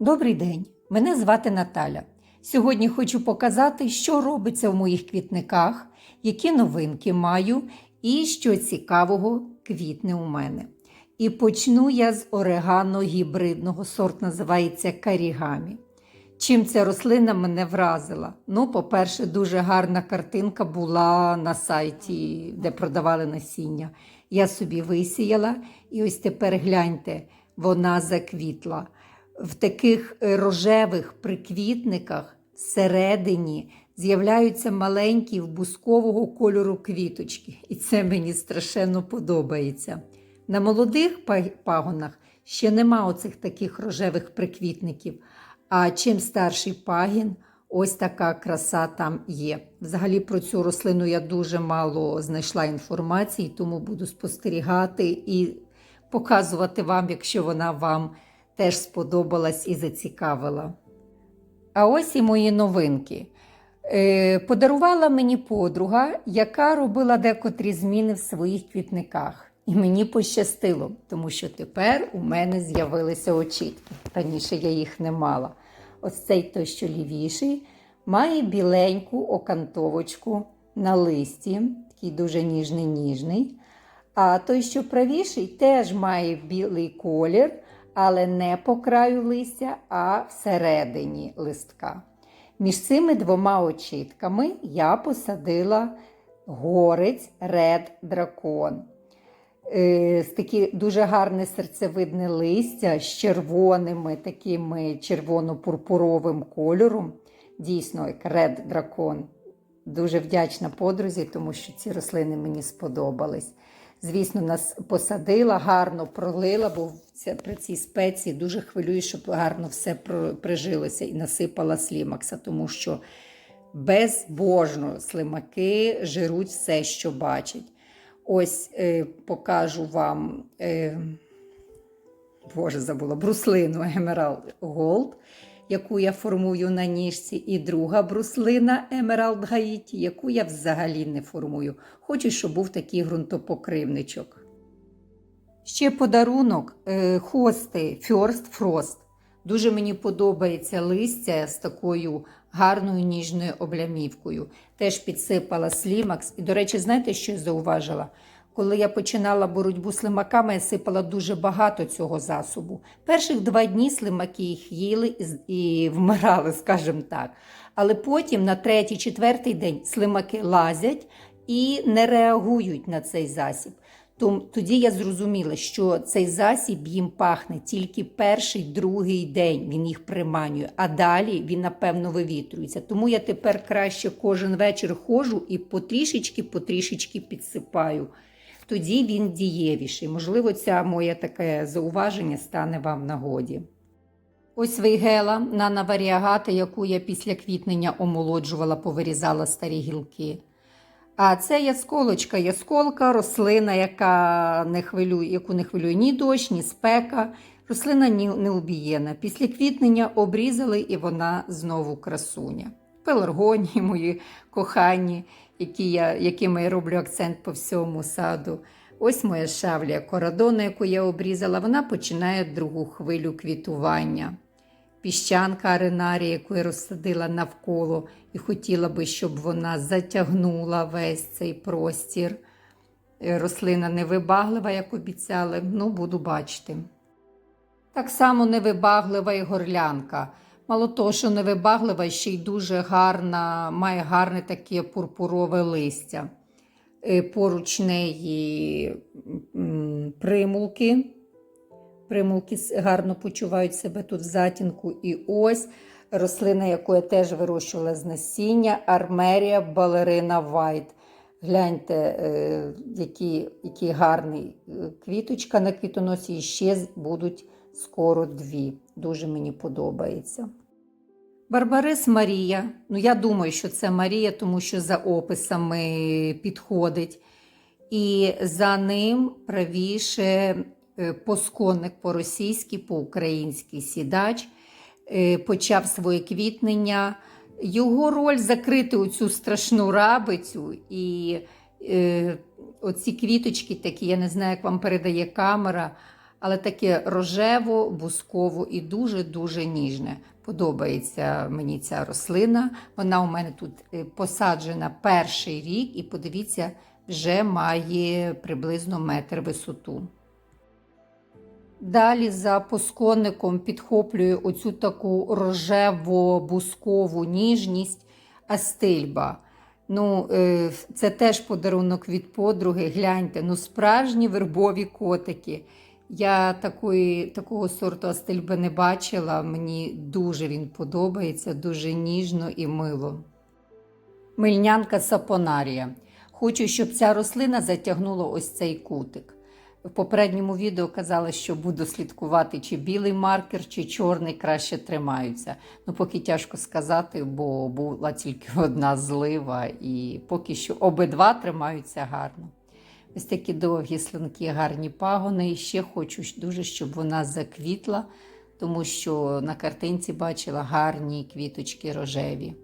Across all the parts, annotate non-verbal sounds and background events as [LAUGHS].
Добрий день, мене звати Наталя. Сьогодні хочу показати, що робиться в моїх квітниках, які новинки маю і що цікавого квітне у мене. І почну я з орегано гібридного сорт називається карігамі. Чим ця рослина мене вразила? Ну, по-перше, дуже гарна картинка була на сайті, де продавали насіння. Я собі висіяла, і ось тепер гляньте, вона заквітла. В таких е, рожевих приквітниках всередині з'являються маленькі в бускового кольору квіточки. І це мені страшенно подобається. На молодих пагонах ще нема оцих таких рожевих приквітників. А чим старший пагін, ось така краса там є. Взагалі про цю рослину я дуже мало знайшла інформації, тому буду спостерігати і показувати вам, якщо вона вам теж сподобалась і зацікавила. А ось і мої новинки. Е, Подарувала мені подруга, яка робила декотрі зміни в своїх квітниках. І мені пощастило, тому що тепер у мене з'явилися очітки. Раніше я їх не мала. Ось цей той, що лівіший, має біленьку окантовочку на листі, такий дуже ніжний ніжний. А той, що правіший, теж має білий колір, але не по краю листя, а всередині листка. Між цими двома очітками я посадила горець Red Dragon. Е, з такі дуже гарне серцевидне листя з червоними такими червоно-пурпуровим кольором. Дійсно, як Red Dragon. Дуже вдячна подрузі, тому що ці рослини мені сподобались. Звісно, нас посадила, гарно пролила, бо при цій спеції дуже хвилюю, щоб гарно все прижилося і насипала слімакса, тому що безбожно слимаки жируть все, що бачать. Ось е, покажу вам, е, Боже, забула, бруслину [LAUGHS] Emerald Gold, яку я формую на ніжці, і друга бруслина Emerald Haiti, яку я взагалі не формую. Хочу, щоб був такий ґрунтопокривничок. Ще подарунок е, хости First Frost. Дуже мені подобається листя з такою гарною ніжною облямівкою. Теж підсипала слімакс. І, до речі, знаєте, що я зауважила? Коли я починала боротьбу слимаками, я сипала дуже багато цього засобу. Перших два дні слимаки їх їли і вмирали, [LAUGHS] скажімо так. Але потім на третій, четвертий день слимаки лазять і не реагують на цей засіб. Тоді я зрозуміла, що цей засіб їм пахне тільки перший, другий день він їх приманює, а далі він, напевно, вивітрюється. Тому я тепер краще кожен вечір ходжу і потрішечки, потрішечки підсипаю. Тоді він дієвіший. Можливо, ця моє таке зауваження стане вам нагоді. Ось вейгела нана варіагата, яку я після квітнення омолоджувала, повирізала старі гілки. А це ясколочка, ясколка, рослина, яка не хвилює, яку не хвилює ні дощ, ні спека. Рослина не убієна. Після квітнення обрізали і вона знову красуня. Пеларгонії [LAUGHS] мої кохані, які я, якими я роблю акцент по всьому саду. Ось моя шавлія корадона, яку я обрізала, вона починає другу хвилю квітування піщанка аренарія, яку я розсадила навколо, і хотіла би, щоб вона затягнула весь цей простір. Е, Рослина невибаглива, як обіцяли, ну, буду бачити. Так само невибаглива і горлянка. Мало того, що невибаглива, ще й дуже гарна, має гарне таке пурпурове листя. Е, Поруч неї примулки. Примулки гарно почувають себе тут в затінку. І ось рослина, яку я теж вирощувала з насіння, армерія балерина Вайт. Гляньте, е, які, який гарний е, квіточка на квітоносі, і ще будуть скоро дві. Дуже мені подобається. Барбарис Марія. Ну, я думаю, що це Марія, тому що за описами підходить. І за ним правіше е, посконник по-російськи, по-українськи сідач е, почав своє квітнення. Його роль закрити оцю страшну рабицю і е, оці квіточки такі, я не знаю, як вам передає камера, але таке рожево, бусково і дуже-дуже ніжне. Подобається мені ця рослина. Вона у мене тут е, посаджена перший рік, і подивіться, вже має приблизно метр висоту. Далі за посконником підхоплюю оцю таку рожево-бускову ніжність астильба. Ну, е, це теж подарунок від подруги. Гляньте, ну справжні вербові котики. Я такої, такого сорту астильби не бачила. Мені дуже він подобається, дуже ніжно і мило. Мильнянка сапонарія. Хочу, щоб ця рослина затягнула ось цей кутик. В попередньому відео казала, що буду слідкувати, чи білий маркер, чи чорний краще тримаються. Ну, поки тяжко сказати, бо була тільки [LAUGHS] одна злива, і поки що обидва тримаються гарно. Ось такі довгі слинки, гарні пагони. І ще хочу дуже, щоб вона заквітла, тому що на картинці бачила гарні квіточки рожеві.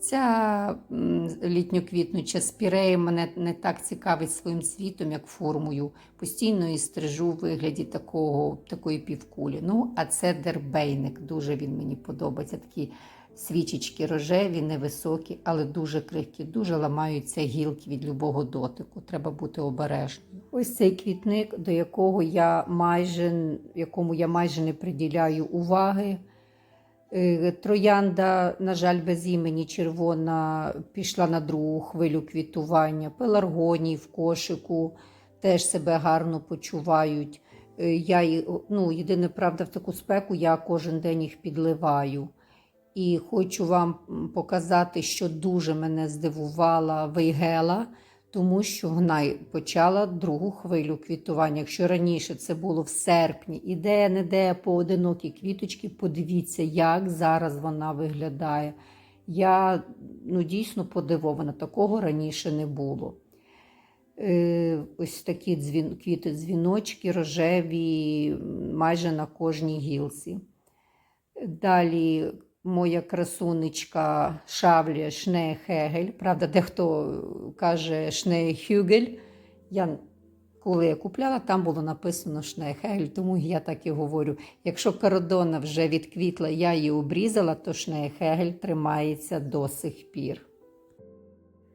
Ця літньоквітнуча спірея мене не так цікавить своїм світом, як формою. Постійно її стрижу в вигляді такого, такої півкулі. Ну, а це дербейник. Дуже він мені подобається. Такі свічечки рожеві, невисокі, але дуже крихкі, дуже ламаються гілки від любого дотику. Треба бути обережним. Ось цей квітник, до якого я майже, якому я майже не приділяю уваги. Е, Троянда, на жаль, без імені червона пішла на другу хвилю квітування. Пеларгонії в кошику теж себе гарно почувають. Е, Я, ну, єдине, правда, в таку спеку я кожен день їх підливаю. І хочу вам показати, що дуже мене здивувала вейгела, тому що вона почала другу хвилю квітування. Якщо раніше це було в серпні, і де-не-де поодинокі квіточки, подивіться, як зараз вона виглядає. Я ну, дійсно подивована, такого раніше не було. Е, ось такі дзвін, квіти дзвіночки рожеві майже на кожній гілці. Далі моя красунечка Шавлія Шнеєхегель. Правда, дехто каже Шнеєхюгель. Я, коли я купляла, там було написано Шнеєхегель, тому я так і говорю. Якщо кародона вже відквітла, я її обрізала, то Шнеєхегель тримається до сих пір.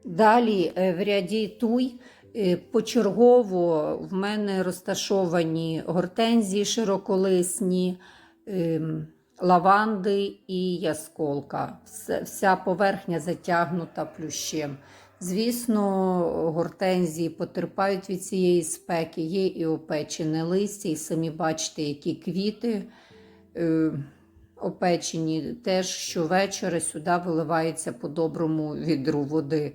Далі е, в ряді туй е, почергово в мене розташовані гортензії широколисні, ем, лаванди і ясколка. Вся поверхня затягнута плющем. Звісно, гортензії потерпають від цієї спеки, є і опечене листя, і самі бачите, які квіти е, опечені. Теж щовечора сюди виливається по доброму відру води.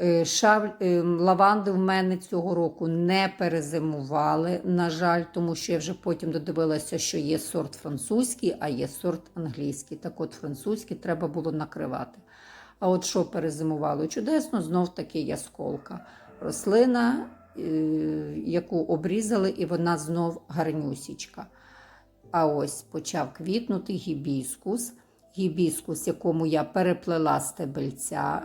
Е, Шав... е, Лаванди в мене цього року не перезимували, на жаль, тому що я вже потім додивилася, що є сорт французький, а є сорт англійський. Так от французький треба було накривати. А от що перезимувало чудесно, знов таки ясколка. Рослина, е, яку обрізали, і вона знов гарнюсічка. А ось почав квітнути гібіскус. Гібіскус, якому я переплела стебельця.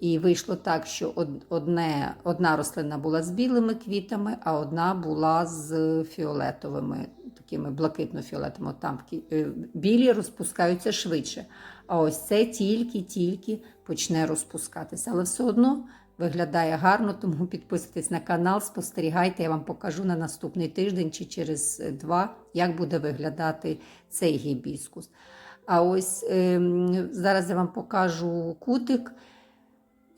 І вийшло так, що одне, одна рослина була з білими квітами, а одна була з фіолетовими, такими блакитно-фіолетовими. Там е, білі розпускаються швидше. А ось це тільки-тільки почне розпускатися. Але все одно виглядає гарно, тому підписуйтесь на канал, спостерігайте, я вам покажу на наступний тиждень чи через два, як буде виглядати цей гібіскус. А ось ем, зараз я вам покажу кутик.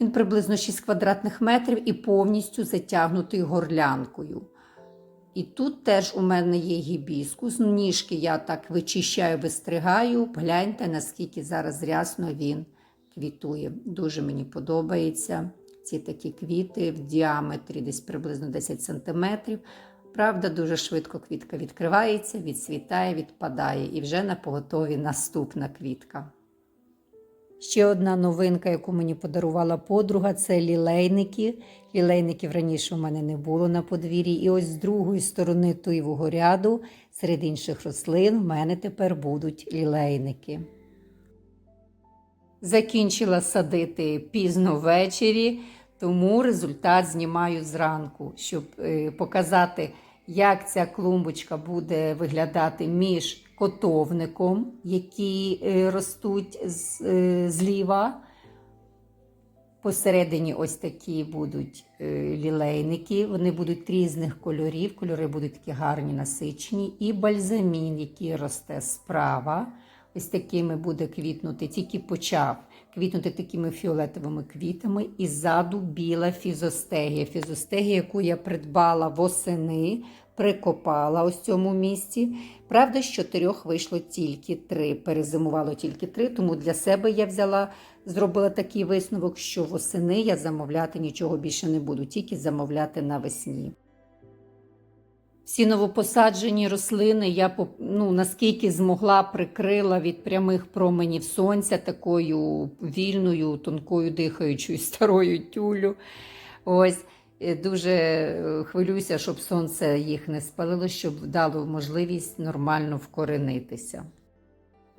Він приблизно 6 квадратних метрів і повністю затягнутий горлянкою. І тут теж у мене є гібіскус. Ніжки я так вичищаю, вистригаю. Гляньте, наскільки зараз рясно він квітує. Дуже мені подобається ці такі квіти в діаметрі десь приблизно 10 см. Правда, дуже швидко квітка відкривається, відцвітає, відпадає. І вже на поготові наступна квітка. Ще одна новинка, яку мені подарувала подруга, це лілейники. Лілейників раніше у мене не було на подвір'ї. І ось з другої сторони туєвого ряду, серед інших рослин, в мене тепер будуть лілейники. Закінчила садити пізно ввечері, тому результат знімаю зранку, щоб е, показати, як ця клумбочка буде виглядати між котовником, які е, ростуть е, зліва. Посередині ось такі будуть е, лілейники, вони будуть різних кольорів, кольори будуть такі гарні, насичені. І бальзамін, який росте справа, ось такими буде квітнути, тільки почав квітнути такими фіолетовими квітами. І ззаду біла фізостегія. Фізостегія, яку я придбала восени, прикопала ось цьому місці. Правда, з чотирьох вийшло тільки три. Перезимувало тільки три, тому для себе я взяла, зробила такий висновок, що восени я замовляти нічого більше не буду, тільки замовляти навесні. Всі новопосаджені рослини я ну, наскільки змогла прикрила від прямих променів сонця такою вільною, тонкою дихаючою [LAUGHS] старою тюлю. Ось дуже е, хвилююся, щоб сонце їх не спалило, щоб дало можливість нормально вкоренитися.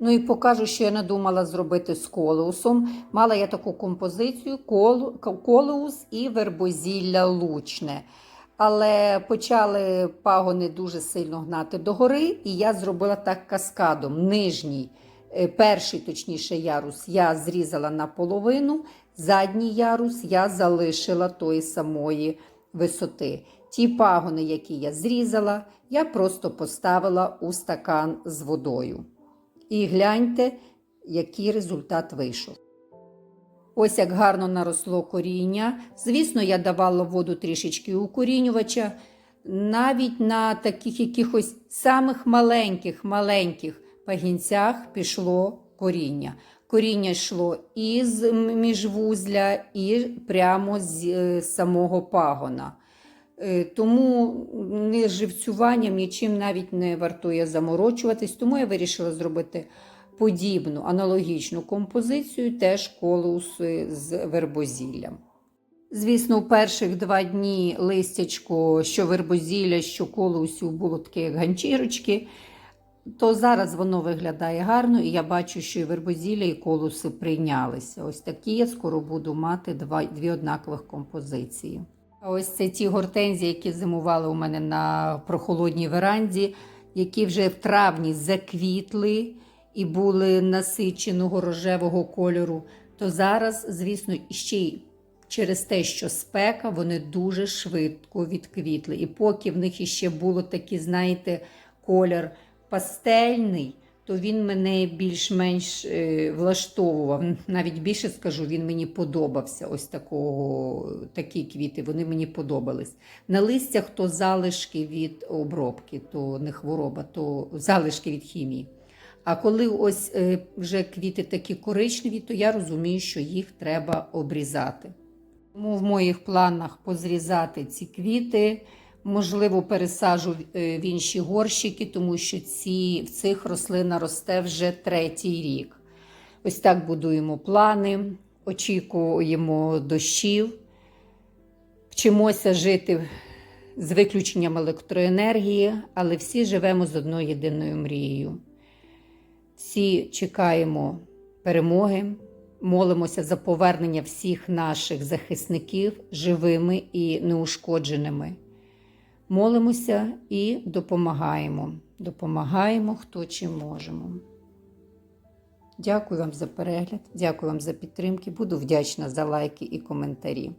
Ну і покажу, що я надумала зробити з колеусом. Мала я таку композицію: кол- колеус і вербозілля лучне. Але почали пагони дуже сильно гнати догори, і я зробила так каскадом. Нижній, е, перший, точніше, ярус я зрізала наполовину, задній ярус я залишила тої самої висоти. Ті пагони, які я зрізала, я просто поставила у стакан з водою. І гляньте, який результат вийшов. Ось як гарно наросло коріння. Звісно, я давала воду трішечки укорінювача. Навіть на таких якихось самих маленьких маленьких пагінцях пішло коріння. Коріння йшло із міжвузля, і прямо з е, самого пагона. Е, Тому не живцюванням нічим навіть не вартує заморочуватись, тому я вирішила зробити подібну аналогічну композицію, теж колуси з вербозіллям. Звісно, у перших два дні листячко, що вербозілля, що колусів було таке, як ганчірочки, то зараз воно виглядає гарно, і я бачу, що і вербозілля, і колуси прийнялися. Ось такі я скоро буду мати два, дві однакових композиції. А ось це ті гортензії, які зимували у мене на прохолодній веранді, які вже в травні заквітли і були насиченого рожевого кольору, то зараз, звісно, ще й через те, що спека, вони дуже швидко відквітли. І поки в них іще було такий, знаєте, колір пастельний, то він мене більш-менш е, влаштовував. Навіть більше скажу, він мені подобався. Ось такого, такі квіти, вони мені подобались. На листях то залишки від обробки, то не хвороба, то залишки від хімії. А коли ось е, вже квіти такі коричневі, то я розумію, що їх треба обрізати. Тому в моїх планах позрізати ці квіти. Можливо, пересажу е, в інші горщики, тому що ці, в цих рослина росте вже третій рік. Ось так будуємо плани, очікуємо дощів, вчимося жити з виключенням електроенергії, але всі живемо з одною єдиною мрією. Всі чекаємо перемоги, молимося за повернення всіх наших захисників живими і неушкодженими. Молимося і допомагаємо. Допомагаємо, хто чим можемо. Дякую вам за перегляд, дякую вам за підтримки. Буду вдячна за лайки і коментарі.